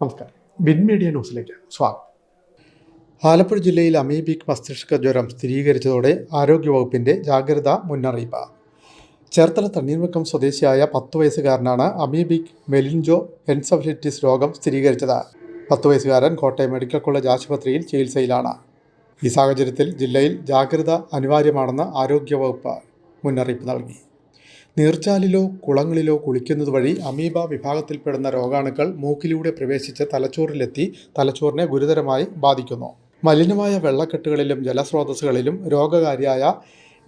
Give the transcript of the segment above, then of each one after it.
നമസ്കാരം. Bin media ന്യൂസിലേക്ക് സ്വാഗതം. ആലപ്പുഴ ജില്ലയിൽ അമീബിക് മസ്തിഷ്ക ജ്വരം സ്ഥിരീകരിച്ചതോടെ ആരോഗ്യവകുപ്പിന്റെ ജാഗ്രത മുന്നറിയിപ്പ്. ചേർത്തല തണ്ണീർമുക്കം സ്വദേശിയായ പത്ത് വയസ്സുകാരനാണ് അമീബിക് മെലിൻജോ എൻസഫലിറ്റിസ് രോഗം സ്ഥിരീകരിച്ചത്. പത്ത് വയസ്സുകാരൻ കോട്ടയം മെഡിക്കൽ കോളേജ് ആശുപത്രിയിൽ ചികിത്സയിലാണ്. ഈ സാഹചര്യത്തിൽ ജില്ലയിൽ ജാഗ്രത അനിവാര്യമാണെന്ന് ആരോഗ്യവകുപ്പ് മുന്നറിയിപ്പ് നൽകി. നീർച്ചാലിലോ കുളങ്ങളിലോ കുളിക്കുന്നത് വഴി അമീബ വിഭാഗത്തിൽപ്പെടുന്ന രോഗാണുക്കൾ മൂക്കിലൂടെ പ്രവേശിച്ച് തലച്ചോറിലെത്തി തലച്ചോറിനെ ഗുരുതരമായി ബാധിക്കുന്നു. മലിനമായ വെള്ളക്കെട്ടുകളിലും ജലസ്രോതസ്സുകളിലും രോഗകാരിയായ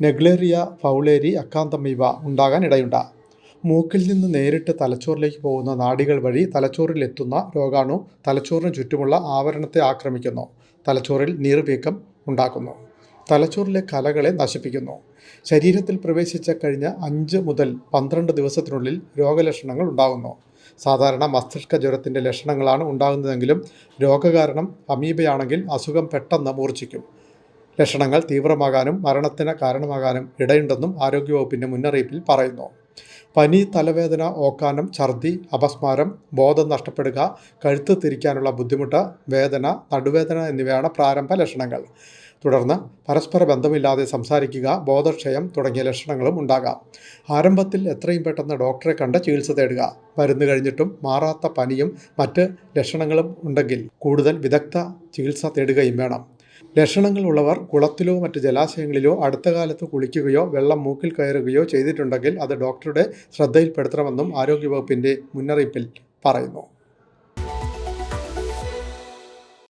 നെഗ്ലേറിയ ഫൗളേരി അക്കാന്തമീബ ഉണ്ടാകാൻ ഇടയുണ്ട്. മൂക്കിൽ നിന്ന് നേരിട്ട് തലച്ചോറിലേക്ക് പോകുന്ന നാടികൾ വഴി തലച്ചോറിലെത്തുന്ന രോഗാണു തലച്ചോറിന് ചുറ്റുമുള്ള ആവരണത്തെ ആക്രമിക്കുന്നു. തലച്ചോറിൽ നീർവീക്കം ഉണ്ടാക്കുന്നു. തലച്ചോറിലെ കലകളെ നശിപ്പിക്കുന്നു. ശരീരത്തിൽ പ്രവേശിച്ച കഴിഞ്ഞ അഞ്ച് മുതൽ പന്ത്രണ്ട് ദിവസത്തിനുള്ളിൽ രോഗലക്ഷണങ്ങൾ ഉണ്ടാകുന്നു. സാധാരണ മസ്തിഷ്ക ജ്വരത്തിന്റെ ലക്ഷണങ്ങളാണ് ഉണ്ടാകുന്നതെങ്കിലും രോഗകാരണം അമീബയാണെങ്കിൽ അസുഖം പെട്ടെന്ന് മൂർച്ഛിക്കും. ലക്ഷണങ്ങൾ തീവ്രമാകാനും മരണത്തിന് കാരണമാകാനും ഇടയുണ്ടെന്നും ആരോഗ്യവകുപ്പിന്റെ മുന്നറിയിപ്പിൽ പറയുന്നു. പനി തലവേദന ഓക്കാനം ഛർദി അപസ്മാരം ബോധം നഷ്ടപ്പെടുക കഴുത്ത് തിരിക്കാനുള്ള ബുദ്ധിമുട്ട് വേദന നടുവേദന എന്നിവയാണ് പ്രാരംഭ ലക്ഷണങ്ങൾ. തുടർന്ന് പരസ്പര ബന്ധമില്ലാതെ സംസാരിക്കുക ബോധക്ഷയം തുടങ്ങിയ ലക്ഷണങ്ങളും ഉണ്ടാകാം. ആരംഭത്തിൽ എത്രയും പെട്ടെന്ന് ഡോക്ടറെ കണ്ട് ചികിത്സ തേടുക. മരുന്ന് കഴിഞ്ഞിട്ടും മാറാത്ത പനിയും മറ്റ് ലക്ഷണങ്ങളും ഉണ്ടെങ്കിൽ കൂടുതൽ വിദഗ്ധ ചികിത്സ തേടുകയും വേണം. ലക്ഷണങ്ങൾ ഉള്ളവർ കുളത്തിലോ മറ്റ് ജലാശയങ്ങളിലോ അടുത്ത കാലത്ത് കുളിക്കുകയോ വെള്ളം മൂക്കിൽ കയറുകയോ ചെയ്തിട്ടുണ്ടെങ്കിൽ അത് ഡോക്ടറുടെ ശ്രദ്ധയിൽപ്പെടുത്തണമെന്നും ആരോഗ്യവകുപ്പിന്റെ മുന്നറിയിപ്പിൽ പറയുന്നു.